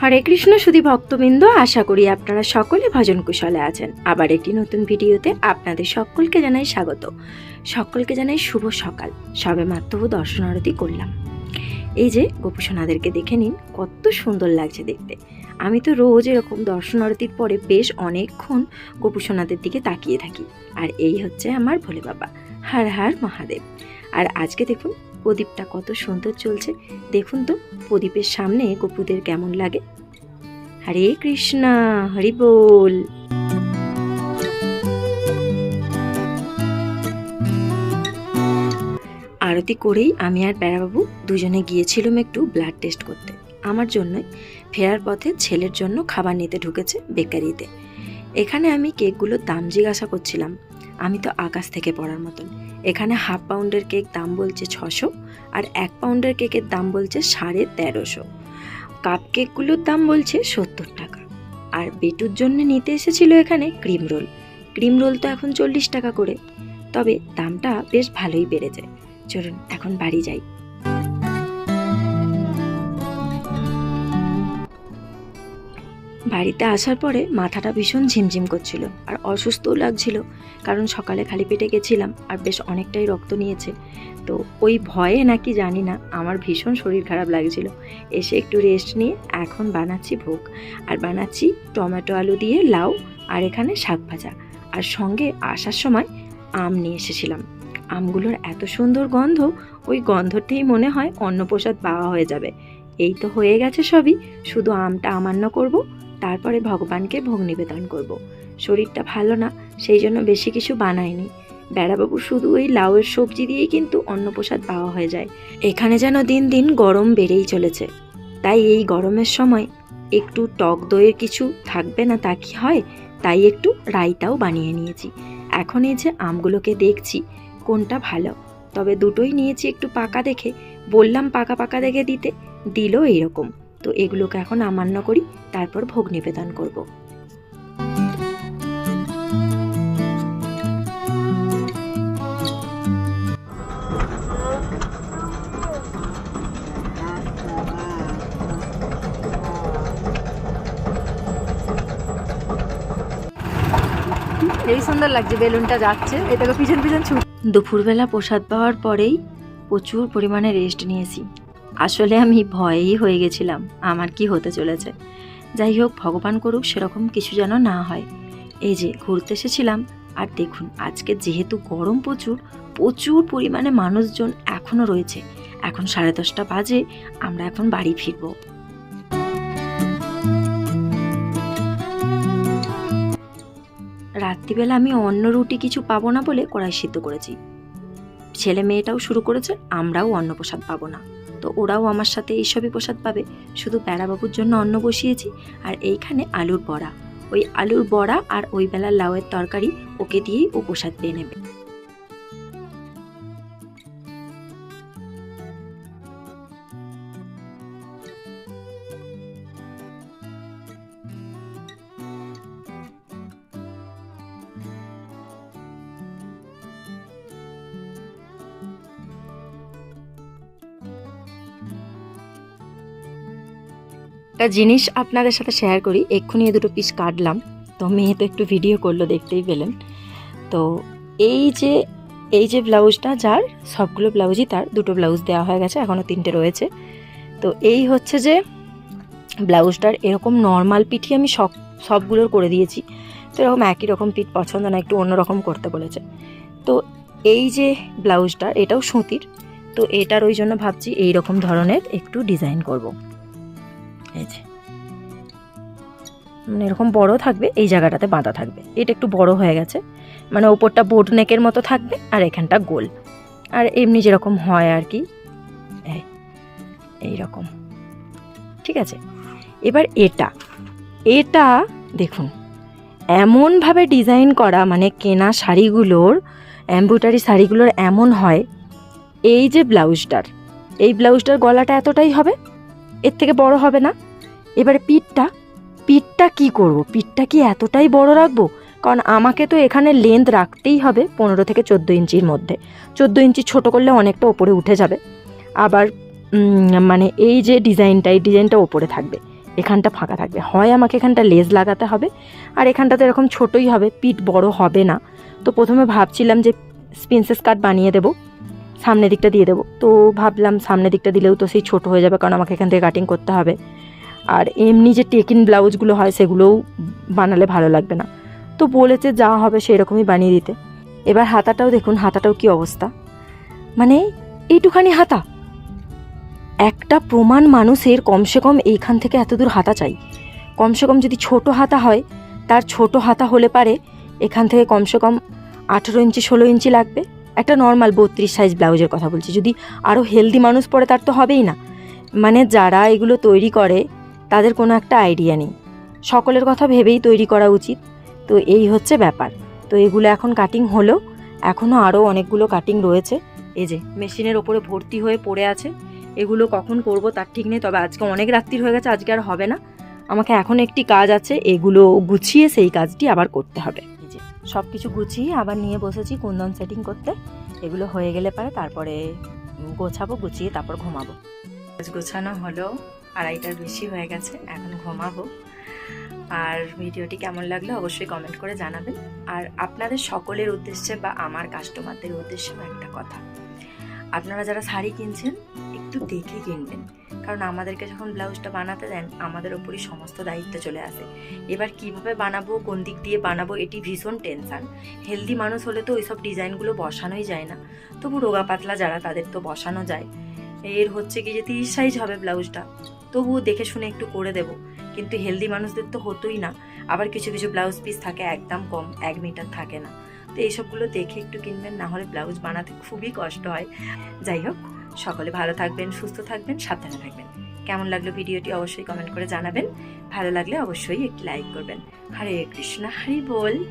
হরে কৃষ্ণ, শুধু ভক্তবৃন্দ, আশা করি আপনারা সকলে ভজন কুশলে আছেন। আবার একটি নতুন ভিডিওতে আপনাদের সকলকে জানাই স্বাগত। সকলকে জানাই শুভ সকাল। সবে মাত্র দর্শনারতি করলাম। এই যে গোপুসোনাদেরকে দেখে নিন, কত সুন্দর লাগছে দেখতে। আমি তো রোজ এরকম দর্শন আরতির পরে বেশ অনেকক্ষণ গোপুসোনাদের দিকে তাকিয়ে থাকি। আর এই হচ্ছে আমার ভোলে বাবা, হার হার মহাদেব। আর আজকে দেখুন প্রদীপটা কত সুন্দর চলছে। দেখুন তো প্রদীপের সামনে গপুদের কেমন লাগে। হরে কৃষ্ণা, হরি বল। আরতি করেই আমি আর বেড়াবাবু দুজনে গিয়েছিলাম একটু ব্লাড টেস্ট করতে। আমার জন্যই ফেরার পথে ছেলের জন্য খাবার নিতে ঢুকেছে বেকারিতে। এখানে আমি কেকগুলোর দাম জিজ্ঞাসা করছিলাম। আমি তো আকাশ থেকে পড়ার মতন। এখানে হাফ পাউন্ডের কেক দাম বলছে ছশো আর এক পাউন্ডের কেকের দাম বলছে সাড়ে তেরোশো। কাপ কেকগুলোর দাম বলছে সত্তর টাকা। আর বেটুর জন্য নিতে এসেছিল এখানে ক্রিম রোল। ক্রিম রোল তো এখন চল্লিশ টাকা করে। তবে দামটা বেশ ভালোই বেড়েছে চলুন, এখন বাড়ি যাই। বাড়িতে আসার পরে মাথাটা ভীষণ ঝিমঝিম করছিল আর অসুস্থও লাগছিল, কারণ সকালে খালি পেটে গেছিলাম আর বেশ অনেকটাই রক্ত নিয়েছে। তো ওই ভয়ে নাকি জানি না, আমার ভীষণ শরীর খারাপ লাগছিল। এসে একটু রেস্ট নিয়ে এখন বানাচ্ছি ভোগ। আর বানাচ্ছি টমেটো আলু দিয়ে লাউ আর এখানে শাক ভাজা। আর সঙ্গে আসার সময় আম নিয়ে এসেছিলাম। আমগুলোর এত সুন্দর গন্ধ, ওই গন্ধতেই মনে হয় অন্নপ্রসাদ পাওয়া হয়ে যাবে। এই তো হয়ে গেছে সবই, শুধু আমটা আমান্য করব, তারপরে ভগবানকে ভোগ নিবেদন করব। শরীরটা ভালো না, সেই জন্য বেশি কিছু বানাইনি। বেড়াবাবু শুধু ওই লাউয়ের সবজি দিয়েই কিন্তু অন্নপ্রসাদ পাওয়া হয়ে যায়। এখানে যেন দিন দিন গরম বেড়েই চলেছে। তাই এই গরমের সময় একটু টক দইয়ের কিছু থাকবে না তা কি হয়? তাই একটু রায়তাও বানিয়ে নিয়েছি। এখন এই যে আমগুলোকে দেখছি কোনটা ভালো? তবে দুটোই নিয়েছি একটু পাকা দেখে। বললাম পাকা পাকা দেখে দিতে, দিল এইরকম। তো এগুলোকে এখন আমান্য করি, তারপর ভোগ নিবেদন করব। এই সুন্দর লাগছে, বেলুনটা যাচ্ছে। এটাকে পিছন পিছন ছুট দুপুরবেলা প্রসাদ পাওয়ার পরেই প্রচুর পরিমাণে রেস্ট নিয়েছি। আসলে আমি ভয়েই হয়ে গেছিলাম, আমার কি হতে চলেছে। যাই হোক, ভগবান করুক সেরকম কিছু যেন না হয়। এই যে, ঘুরতে এসেছিলাম, আর দেখুন, আজকে যেহেতু গরম প্রচুর প্রচুর পরিমাণে মানুষজন এখনও রয়েছে। এখন সাড়ে দশটা বাজে, আমরা এখন বাড়ি ফিরবো। রাত্রিবেলা আমি অন্য রুটি কিছু পাবো না বলে কড়াই সিদ্ধ করেছি। ছেলে মেয়েটাও শুরু করেছে, আমরাও অন্ন প্রসাদ পাবো না। তো ওরাও আমার সাথে এইসবই প্রসাদ পাবে। শুধু প্যারাবাবুর জন্য অন্ন বসিয়েছি আর এইখানে আলুর বড়া। ওই আলুর বড়া আর ওই বেলার লাউয়ের তরকারি ওকে দিয়েই ও প্রসাদ পেয়ে নেবে। একটা জিনিস আপনাদের সাথে শেয়ার করি। এক্ষুনি দুটো পিস কাটলাম। তো মেয়ে তো একটু ভিডিও করল, দেখতেই পেলেন। তো এই যে এই যে ব্লাউজটা যার, সবগুলো ব্লাউজই তার, দুটো ব্লাউজ দেওয়া হয়ে গেছে এখনও তিনটে রয়েছে। তো এই হচ্ছে যে ব্লাউজটার এরকম নর্মাল পিঠই আমি সব, সবগুলোর করে দিয়েছি। তো এরকম একই রকম পিঠ পছন্দ না, একটু অন্যরকম করতে বলেছে। তো এই যে ব্লাউজটা এটাও সুতির। তো এটার ওই জন্য ভাবছি এই রকম ধরনের একটু ডিজাইন করব। এই যে। মানে এরকম বড় থাকবে, এই জায়গাটাতে বাঁধা থাকবে। এটা একটু বড় হয়ে গেছে। মানে ওপরটা বোট নেকের মতো থাকবে আর এখানটা গোল। আর এমনি যেরকম হয় আর কি, এই রকম ঠিক আছে? এবার এটা। এটা, দেখুন, এমনভাবে ডিজাইন করা মানে কেনা শাড়িগুলোর এম্ব্রয়ডারি শাড়িগুলোর এমন হয়, এই যে ব্লাউজটার এই ব্লাউজটার গলাটা এতটাই হবে এর থেকে বড় হবে না। এবারে পিঠটা পিঠটা কি করব? পিঠটা কি এতটাই বড় রাখব? কারণ আমাকে তো এখানে লেন্থ রাখতেই হবে পনেরো থেকে চোদ্দ ইঞ্চির মধ্যে। চোদ্দ ইঞ্চি ছোট করলে অনেকটা ওপরে উঠে যাবে। আবার মানে এই যে ডিজাইনটা এই ডিজাইনটা ওপরে থাকবে। এখানটা ফাঁকা থাকবে। হয় আমাকে এখানটা লেজ লাগাতে হবে। আর এখানটা তো এরকম ছোটোই হবে, পিঠ বড় হবে না। তো প্রথমে ভাবছিলাম যে স্পিনসেস কাট বানিয়ে দেবো। সামনের দিকটা দিয়ে দেবো। তো ভাবলাম সামনের দিকটা দিলেও তো সেই ছোট হয়ে যাবে, কারণ আমাকে এখান থেকে কাটিং করতে হবে। আর এমনি যে টেকিন ব্লাউজগুলো হয়, সেগুলোও বানালে ভালো লাগবে না। তো বলেছে যা হবে সেই রকমই বানিয়ে দিতে। এবার হাতাটাও দেখুন, হাতাটাও কি অবস্থা। মানে এইটুখানি হাতা। একটা প্রমাণ মানুষের কমসে কম এইখান থেকে এত দূর হাতা চাই। কমসে কম যদি ছোট হাতা হয়, তার ছোট হাতা হলে পারে, এখান থেকে কমসে কম আঠেরো ইঞ্চি, ষোলো ইঞ্চি লাগবে। একটা নর্মাল বত্রিশ সাইজ ব্লাউজের কথা বলছি। যদি আরও হেলদি মানুষ পরে, তার তো হবেই না। মানে যারা এগুলো তৈরি করে, তাদের কোনো একটা আইডিয়া নেই। সকলের কথা ভেবেই তৈরি করা উচিত। তো এই হচ্ছে ব্যাপার। তো এগুলো এখন কাটিং হলো। এখনও আরও অনেকগুলো কাটিং রয়েছে। এই যে, মেশিনের ওপরে ভর্তি হয়ে পড়ে আছে। এগুলো কখন করব তার ঠিক নেই। তবে আজকে অনেক রাত্রির হয়ে গেছে, আজকে আর হবে না। আমাকে এখন একটি কাজ আছে, এগুলো গুছিয়ে সেই কাজটি আবার করতে হবে। সব কিছু গুছিয়ে আবার নিয়ে বসেছি কুন্দন সেটিং করতে। এগুলো হয়ে গেলে পারে তারপরে গোছাবো, গুছিয়ে তারপর ঘুমাবো। কাজ গোছানো হলো, আড়াইটার বেশি হয়ে গেছে, এখন ঘুমাবো। আর ভিডিওটি কেমন লাগল অবশ্যই কমেন্ট করে জানাবেন। আর আপনাদের সকলের উদ্দেশ্যে বা আমার কাস্টমারদের উদ্দেশ্যে একটা কথা। আপনারা যারা শাড়ি কিনছেন একটু দেখে কিনবেন। কারণ আমাদেরকে যখন ব্লাউজটা বানাতে দেন, আমাদের ওপরই সমস্ত দায়িত্ব চলে আসে। এবার কীভাবে বানাবো, কোন দিক দিয়ে বানাবো, এটি ভীষণ টেনশান। হেলদি মানুষ হলে তো ওইসব ডিজাইনগুলো বসানোই যায় না। তবু রোগা পাতলা যারা, তাদের তো বসানো যায়। এর হচ্ছে কি যে তিরিশ সাইজ হবে ব্লাউজটা। তবুও দেখে শুনে একটু করে দেব। কিন্তু হেলদি মানুষদের তো হতোই না। আবার কিছু কিছু ব্লাউজ পিস থাকে একদম কম, এক মিটার থাকে না। তো এইসবগুলো দেখে একটু কিনবেন, না হলে ব্লাউজ বানাতে খুবই কষ্ট হয়। যাই হোক। সকলে ভালো থাকবেন, সুস্থ থাকবেন, সাবধানে থাকবেন। কেমন লাগল ভিডিওটি অবশ্যই কমেন্ট করে জানাবেন। ভালো লাগলে অবশ্যই একটি লাইক করবেন। হরে কৃষ্ণ, হরি বল।